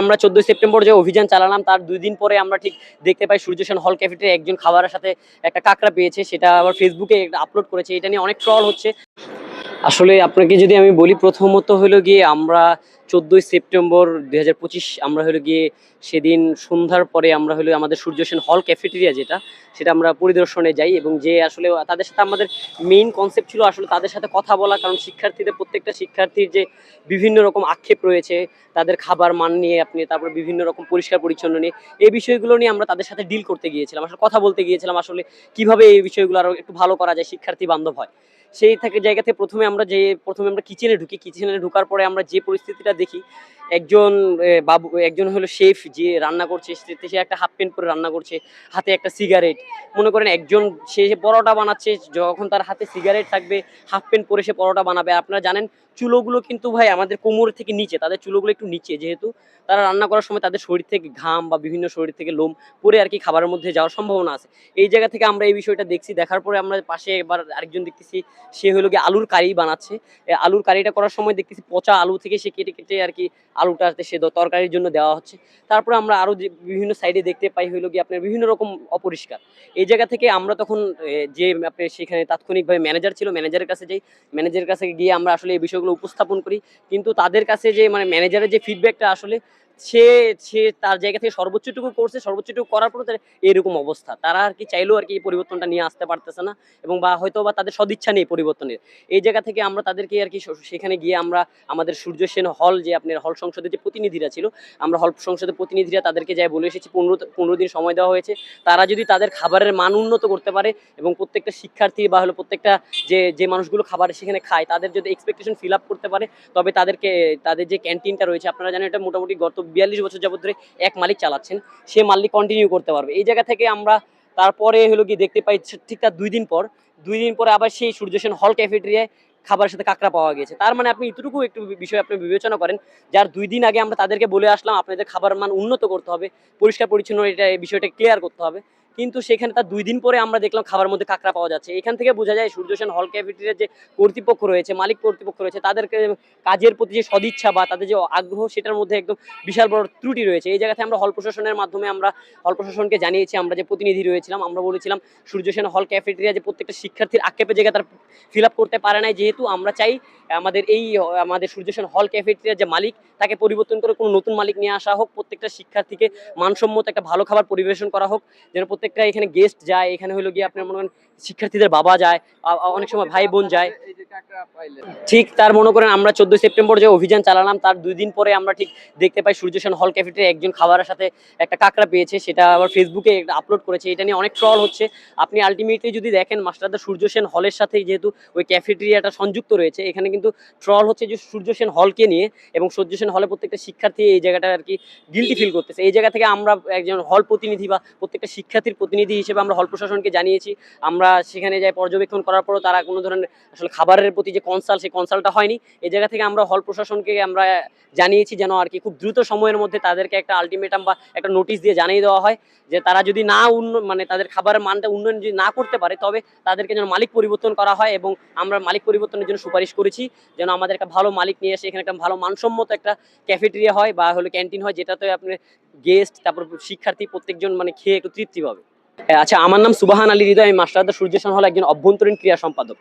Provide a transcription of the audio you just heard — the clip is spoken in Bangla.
আমরা চোদ্দই সেপ্টেম্বর যে অভিযান চালালাম, তার দুই দিন পরে আমরা ঠিক দেখতে পাই সূর্য সেন হল ক্যাফেটে একজন খাবারের সাথে একটা কাঁকড়া পেয়েছে, সেটা আবার ফেসবুকে আপলোড করেছে। এটা নিয়ে অনেক ট্রল হচ্ছে। আসলে আপনাকে যদি আমি বলি প্রথমত হলো গিয়ে আমরা চোদ্দই সেপ্টেম্বর দুই হাজার পঁচিশ আমরা হলো গিয়ে সেদিন সন্ধ্যার পরে আমরা হলো আমাদের সূর্য সেন হল ক্যাফেটেরিয়া যেটা, সেটা আমরা পরিদর্শনে যাই এবং যে আসলে তাদের সাথে আমাদের মেইন কনসেপ্ট ছিল আসলে তাদের সাথে কথা বলা, কারণ শিক্ষার্থীদের প্রত্যেকটা শিক্ষার্থীর যে বিভিন্ন রকম আক্ষেপ রয়েছে, তাদের খাবার মান নিয়ে, আপনি তারপর বিভিন্ন রকম পরিষ্কার পরিচ্ছন্ন নিয়ে, এই বিষয়গুলো নিয়ে আমরা তাদের সাথে ডিল করতে গিয়েছিলাম। আসলে কথা বলতে গিয়েছিলাম আসলে কীভাবে এই বিষয়গুলো আরও একটু ভালো করা যায়, শিক্ষার্থী বান্ধব হয়। সেই থেকে জায়গা থেকে প্রথমে আমরা যে, প্রথমে আমরা কিচেনে ঢুকি। কিচেনে ঢুকার পরে আমরা যে পরিস্থিতিটা দেখি, একজন বাবু, একজন হলো শেফ যে রান্না করছে, সে একটা হাফ প্যান্ট পরে রান্না করছে, হাতে একটা সিগারেট মনে করেন একজন, সে পরোটা বানাচ্ছে, যখন তার হাতে সিগারেট থাকবে হাফ প্যান্ট পরে সে পরোটা বানাবে। আপনারা জানেন, চুলোগুলো কিন্তু ভাই আমাদের কোমর থেকে নিচে, তাদের চুলোগুলো একটু নিচে। যেহেতু তারা রান্না করার সময় তাদের শরীর থেকে ঘাম বা বিভিন্ন শরীর থেকে লোম পরে আর কি খাবারের মধ্যে যাওয়ার সম্ভাবনা আছে। এই জায়গা থেকে আমরা এই বিষয়টা দেখছি, দেখার পরে আমরা পাশে এবার আরেকজন দেখতেছি সে হলো গিয়ে আলুর কারি বানাচ্ছে। আলুর কারিটা করার সময় দেখতেছি পচা আলু থেকে সে কেটে কেটে আর কি আলুটা সে তরকারির জন্য দেওয়া হচ্ছে। তারপরে আমরা আরও যে বিভিন্ন সাইডে দেখতে পাই হলো গিয়ে আপনার বিভিন্ন রকম অপরিষ্কার। এই জায়গা থেকে আমরা তখন যে আপনি সেখানে তাৎক্ষণিকভাবে ম্যানেজার ছিল ম্যানেজারের কাছে যাই। ম্যানেজারের কাছে গিয়ে আমরা আসলে এই বিষয়গুলো উপস্থাপন করি। কিন্তু তাদের কাছে যে মানে ম্যানেজারের যে ফিডব্যাকটা আসলে সে সে তার জায়গা থেকে সর্বোচ্চটুকু করছে, সর্বোচ্চটুকু করার পরে তার এরকম অবস্থা। তারা আর কি চাইলেও আর কি এই পরিবর্তনটা নিয়ে আসতে পারতেছে না এবং বা হয়তো বা তাদের সদিচ্ছা নেই পরিবর্তনের। এই জায়গা থেকে আমরা তাদেরকে আর কি সেখানে গিয়ে আমরা আমাদের সূর্য সেন হল যে আপনার হল সংসদের যে প্রতিনিধিরা ছিল, আমরা হল সংসদের প্রতিনিধিরা তাদেরকে যাই বলে এসেছি, পনেরো পনেরো দিন সময় দেওয়া হয়েছে। তারা যদি তাদের খাবারের মান উন্নত করতে পারে এবং প্রত্যেকটা শিক্ষার্থী বা হলো প্রত্যেকটা যে যে মানুষগুলো খাবার সেখানে খায়, তাদের যদি এক্সপেকটেশন ফিল আপ করতে পারে, তবে তাদেরকে, তাদের যে ক্যান্টিনটা রয়েছে, আপনারা জানেন এটা মোটামুটি গত বিয়াল্লিশ বছর যাবত ধরে এক মালিক চালাচ্ছেন, সে মালিক কন্টিনিউ করতে পারবে। এই জায়গা থেকে আমরা তারপরে হলো কি দেখতে পাই ঠিক তার দুই দিন পর, দুই দিন পরে আবার সেই সূর্য সেন হল ক্যাফেটেরিয়ায় খাবারের সাথে কাঁকড়া পাওয়া গেছে তার মানে আপনি এতটুকু একটু বিষয় আপনি বিবেচনা করেন, যার দুই দিন আগে আমরা তাদেরকে বলে আসলাম, আপনাদের খাবার মান উন্নত করতে হবে পরিষ্কার পরিচ্ছন্ন এটা বিষয়টা ক্লিয়ার করতে হবে। কিন্তু সেখানে তার দুই দিন পরে আমরা দেখলাম খাবার মধ্যে কাঁকড়া পাওয়া যাচ্ছে। এখান থেকে বোঝা যায় সূর্য সেন হল ক্যাফেটেরিয়ার যে কর্তৃপক্ষ রয়েছে, মালিক কর্তৃপক্ষ রয়েছে, তাদেরকে কাজের প্রতি যে সদিচ্ছা বা তাদের যে আগ্রহ, সেটার মধ্যে একদম বিশাল বড় ত্রুটি রয়েছে। এই জায়গাতে আমরা হল প্রশাসনের মাধ্যমে আমরা হল প্রশাসনকে জানিয়েছি, আমরা যে প্রতিনিধি রয়েছিলাম, আমরা বলেছিলাম সূর্য সেন হল ক্যাফেটেরিয়া যে প্রত্যেকটা শিক্ষার্থীর আক্ষেপে জায়গা তার ফিল করতে পারে না যেহেতু আমরা চাই আমাদের এই, আমাদের সূর্য সেন হল ক্যাফেটেরিয়ার যে মালিক, তাকে পরিবর্তন করে কোনো নতুন মালিক নিয়ে আসা হোক, প্রত্যেকটা শিক্ষার্থীকে মানসম্মত একটা ভালো খাবার পরিবেশন করা হোক, যেন প্রত্যেকটা এখানে গেস্ট যায় এখানে হলো গিয়ে আপনার মনে করেন শিক্ষার্থীদের বাবা যায় অনেক সময় ভাই বোন যায়। ঠিক তার মনে করেন আমরা চোদ্দই সেপ্টেম্বর যে অভিযান চালালাম তার দুই দিন পরে আমরা ঠিক দেখতে পাই সূর্য সেন হল ক্যাফেটে একজন খাবারের সাথে একটা কাঁকড়া পেয়েছে সেটা আবার ফেসবুকে আপলোড করেছে। এটা নিয়ে অনেক ট্রল হচ্ছে। আপনি আলটিমেটলি যদি দেখেন মাস্টারদা সূর্য সেন হলের সাথে যেহেতু ওই ক্যাফেটেরিয়াটা সংযুক্ত রয়েছে এখানে কিন্তু ট্রল হচ্ছে যে সূর্য সেন হলকে নিয়ে এবং সূর্য সেন হলে প্রত্যেকটা শিক্ষার্থী এই জায়গাটা আর কি গিলটি ফিল করতেছে। এই জায়গা থেকে আমরা একজন হল প্রতিনিধি বা প্রত্যেকটা শিক্ষার্থীর প্রতিনিধি হিসেবে আমরা হল প্রশাসনকে জানিয়েছি। আমরা সেখানে যাই পর্যবেক্ষণ করার পরও তারা কোনো ধরনের আসলে খাবারের প্রতি যে কনসাল্ট সেই কনসাল্টটা হয়নি। এই জায়গা থেকে আমরা হল প্রশাসনকে আমরা জানিয়েছি যেন আর কি খুব দ্রুত সময়ের মধ্যে তাদেরকে একটা আলটিমেটাম বা একটা নোটিশ দিয়ে জানিয়ে দেওয়া হয় যে তারা যদি না উন্ন মানে তাদের খাবারের মানটা উন্নয়ন যদি না করতে পারে, তবে তাদেরকে যেন মালিক পরিবর্তন করা হয় এবং আমরা মালিক পরিবর্তনের জন্য সুপারিশ করেছি যেন আমাদের একটা ভালো মালিক নিয়ে এসে এখানে একটা ভালো মানসম্মত একটা ক্যাফেটেরিয়া হয় বা হলো ক্যান্টিন হয় যেটাতে আপনার গেস্ট তারপর শিক্ষার্থী প্রত্যেকজন মানে খেয়ে একটু তৃপ্তি পাবে। আচ্ছা আমার নাম সুবাহান আলী হৃদয় আমি মাস্টারদা সূর্যসন হল একজন অভ্যন্তরীণ ক্রিয়া সম্পাদক।